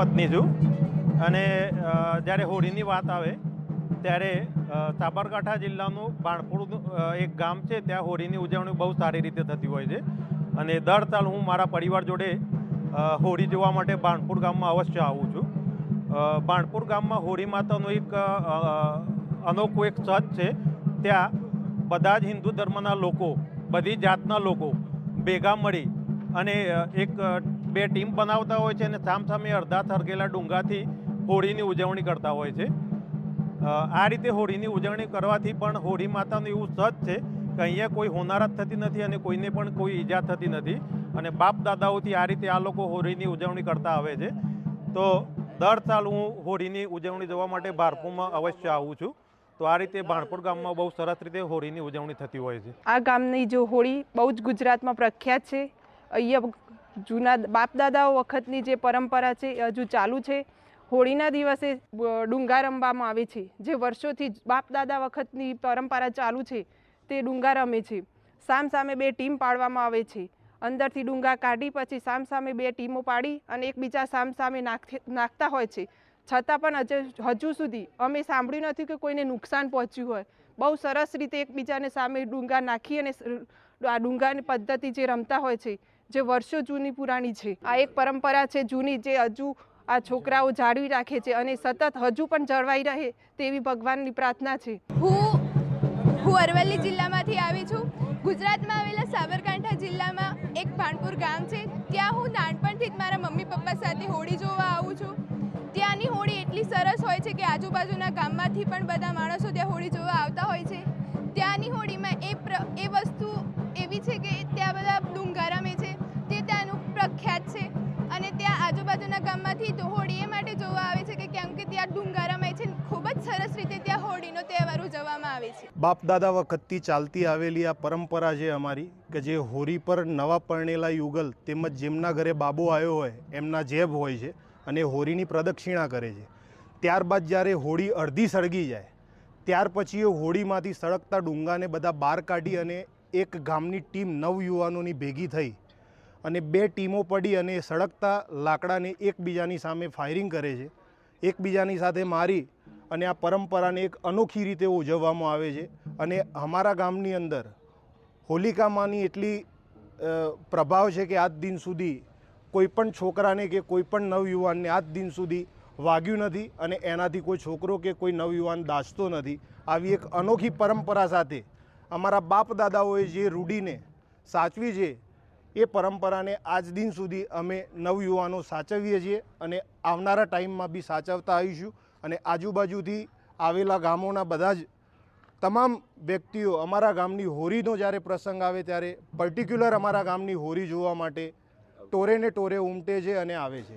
વતની છું. અને જ્યારે હોળીની વાત આવે, ત્યારે સાબરકાંઠા જિલ્લાનું બાણપુરનું એક ગામ છે, ત્યાં હોળીની ઉજવણી બહુ સારી રીતે થતી હોય છે. અને દર સાલ હું મારા પરિવાર જોડે હોળી જોવા માટે બાણપુર ગામમાં અવશ્ય આવું છું. બાણપુર ગામમાં હોળી માતાનું એક અનોખું એક સત છે. ત્યાં બધા જ હિન્દુ ધર્મના લોકો, બધી જાતના લોકો ભેગા મળી અને એક બે ટીમ બનાવતા હોય છે અને સામસામે અડધા થરગેલા ડુંગાથી હોળીની ઉજવણી કરતા હોય છે. આ રીતે હોળીની ઉજવણી કરવાથી પણ હોળી માતાનું એવું સજ છે કે અહીંયા કોઈ હોનારત થતી નથી અને કોઈને પણ કોઈ ઈજા થતી નથી અને બાપ દાદાઓથી આ રીતે આ લોકો હોળીની ઉજવણી કરતા આવે છે. તો દર સાલ હું હોળીની ઉજવણી જોવા માટે ભારપુરમાં અવશ્ય આવું છું. તો આ રીતે બાણપુર ગામમાં બહુ સરસ રીતે હોળીની ઉજવણી થતી હોય છે. આ ગામની જો હોળી બહુ જ ગુજરાતમાં પ્રખ્યાત છે. અહીંયા જૂના બાપ દાદાઓ વખતની જે પરંપરા છે એ હજુ ચાલુ છે. હોળીના દિવસે ડુંગા રમવામાં આવે છે. જે વર્ષોથી જ બાપ દાદા વખતની પરંપરા ચાલુ છે તે ડુંગા રમે છે. સામ સામે બે ટીમ પાડવામાં આવે છે. અંદરથી ડુંગા કાઢી, પછી સામસામે બે ટીમો પાડી અને એકબીજા સામ સામે નાખે, નાખતા હોય છે. છતાં પણ હજુ સુધી અમે સાંભળ્યું નથી કે કોઈને નુકસાન પહોંચ્યું હોય. બહુ સરસ રીતે એકબીજાને સામે ડુંગા નાખી અને આ ડુંગાની પદ્ધતિ જે રમતા હોય છે જે વર્ષો જૂની પુરાણી છે. આ એક પરંપરા છે જૂની જે હજુ આ છોકરાઓ જાળવી રાખે છે અને સતત હજુ પણ જળવાઈ રહે તેવી ભગવાનની પ્રાર્થના છે. હું હું અરવલ્લી જિલ્લામાંથી આવી છું. ગુજરાતમાં આવેલા સાબરકાંઠા જિલ્લામાં એક ભાણપુર ગામ છે. ત્યાં હું નાનપણથી જ મારા મમ્મી પપ્પા સાથે હોળી જોવા આવું છું. ત્યાંની હોળી એટલી સરસ હોય છે કે આજુબાજુના ગામમાંથી પણ બધા માણસો ત્યાં હોળી ગામમાંથી હોળી એ માટે જોવા આવે છે કે કેમ કે ત્યાં ડુંગા રમાય છે ખૂબ જ સરસ રીતે ત્યાં હોળીનો તહેવાર ઉજવવામાં આવે છે. બાપ દાદા વખતથી ચાલતી આવેલી આ પરંપરા છે અમારી, કે જે હોળી પર નવા પરણેલા યુગલ તેમજ જેમના ઘરે બાબો આવ્યો હોય, એમના જેબ હોય છે અને હોળીની પ્રદક્ષિણા કરે છે. ત્યારબાદ જ્યારે હોળી અડધી સળગી જાય, ત્યાર પછી એ હોળીમાંથી સળગતા ડુંગાને બધા બહાર કાઢી અને એક ગામની ટીમ નવ યુવાનોની ભેગી થઈ અને બે ટીમો પડી અને સળગતા લાકડાને એકબીજાની સામે ફાયરિંગ કરે છે. એકબીજાની સાથે મારી અને આ પરંપરાને એક અનોખી રીતે ઉજવવામાં આવે છે અને અમારા ગામની અંદર હોલિકામાંની એટલી પ્રભાવ છે કે આજ દિન સુધી કોઈ પણ છોકરાને કે કોઈપણ નવયુવાનને આજ દિન સુધી વાગ્યું નથી અને એનાથી કોઈ છોકરો કે કોઈ નવયુવાન દાસતો નથી. આવી એક અનોખી પરંપરા સાથે અમારા બાપ દાદાઓએ જે રૂઢીને સાચવી છે એ પરંપરાને આજ દિન સુધી અમે નવયુવાનો સાચવીએ છીએ અને આવનારા ટાઈમમાં બી સાચવતા આવીશું. અને આજુબાજુથી આવેલા ગામોના બધા જ તમામ વ્યક્તિઓ અમારા ગામની હોરીનો જ્યારે પ્રસંગ આવે ત્યારે પર્ટિક્યુલર અમારા ગામની હોરી જોવા માટે ટોરે ને ટોરે ઉમટે છે અને આવે છે.